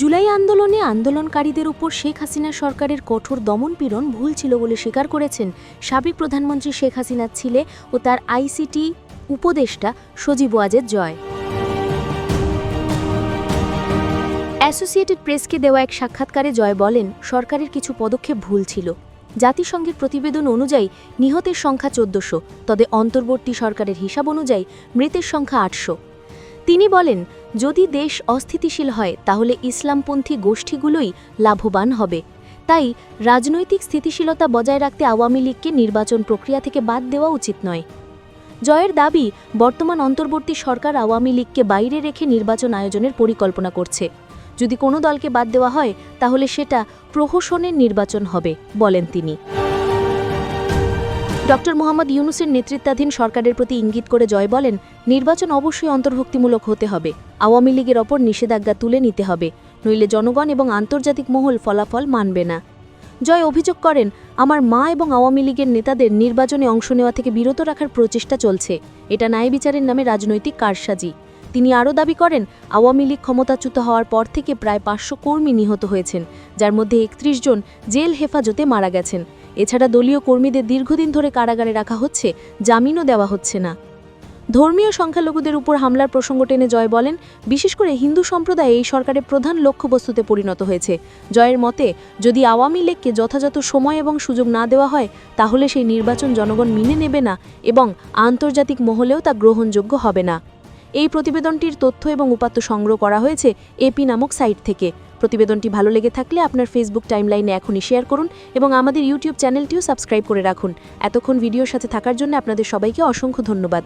জুলাই আন্দোলনে আন্দোলনকারীদের উপর শেখ হাসিনা সরকারের কঠোর দমনপীড়ন ভুল ছিল বলে স্বীকার করেছেন সাবেক প্রধানমন্ত্রী শেখ হাসিনার ছিলে ও তার আইসিটি উপদেষ্টা সজীব ওয়াজেদ জয়। অ্যাসোসিয়েটেড প্রেসকে দেওয়া এক সাক্ষাৎকারে জয় বলেন, সরকারের কিছু পদক্ষেপ ভুল ছিল। জাতিসংঘের প্রতিবেদন অনুযায়ী নিহতের সংখ্যা চোদ্দশো, তবে অন্তর্বর্তী সরকারের হিসাব অনুযায়ী মৃতের সংখ্যা আটশো। তিনি বলেন যদি দেশ অস্থিতিশীল হয়, তাহলে ইসলামপন্থী গোষ্ঠীগুলোই লাভবান হবে। তাই রাজনৈতিক স্থিতিশীলতা বজায় রাখতে আওয়ামী লীগকে নির্বাচন প্রক্রিয়া থেকে বাদ দেওয়া উচিত নয়। জয়ের দাবি, বর্তমান অন্তর্বর্তী সরকার আওয়ামী লীগকে বাইরে রেখে নির্বাচন আয়োজনের পরিকল্পনা করছে। যদি কোনো দলকে বাদ দেওয়া হয়, তাহলে সেটা প্রহসনের নির্বাচন হবে, বলেন তিনি। ডক্টর মোহাম্মদ ইউনুসের নেতৃত্বাধীন সরকারের প্রতি ইঙ্গিত করে জয় বলেন, নির্বাচন অবশ্যই অন্তর্ভুক্তিমূলক হতে হবে। আওয়ামী লীগের ওপর নিষেধাজ্ঞা তুলে নিতে হবে। নইলে জনগণ এবং আন্তর্জাতিক মহল ফলাফল মানবে না। জয় অভিযোগ করেন, আমার মা এবং আওয়ামী লীগের নেতাদের নির্বাচনে অংশ নেওয়া থেকে বিরত রাখার প্রচেষ্টা চলছে। এটা ন্যায় বিচারের নামে রাজনৈতিক কারসাজি। তিনি আরও দাবি করেন, আওয়ামী লীগ ক্ষমতাচ্যুত হওয়ার পর থেকে প্রায় পাঁচশো কর্মী নিহত হয়েছেন, যার মধ্যে একত্রিশ জন জেল হেফাজতে মারা গেছেন। এছাড়া দলীয় কর্মীদের দীর্ঘদিন ধরে কারাগারে রাখা হচ্ছে, জামিনও দেওয়া হচ্ছে না। ধর্মীয় সংখ্যালঘুদের উপর হামলার প্রসঙ্গ টেনে জয় বলেন, বিশেষ করে হিন্দু সম্প্রদায় এই সরকারের প্রধান লক্ষ্যবস্তুতে পরিণত হয়েছে। জয়ের মতে, যদি আওয়ামী লীগকে যথাযথ সময় এবং সুযোগ না দেওয়া হয়, তাহলে সেই নির্বাচন জনগণ মেনে নেবে না এবং আন্তর্জাতিক মহলেও তা গ্রহণযোগ্য হবে না। এই প্রতিবেদনটির তথ্য এবং উপাত্ত সংগ্রহ করা হয়েছে এপি নামক সাইট থেকে। প্রতিবেদনটি ভালো লেগে থাকলে আপনার ফেসবুক টাইমলাইনে এখনই শেয়ার করুন এবং আমাদের ইউটিউব চ্যানেলটিও সাবস্ক্রাইব করে রাখুন। এতক্ষণ ভিডিওর সাথে থাকার জন্য আপনাদের সবাইকে অসংখ্য ধন্যবাদ।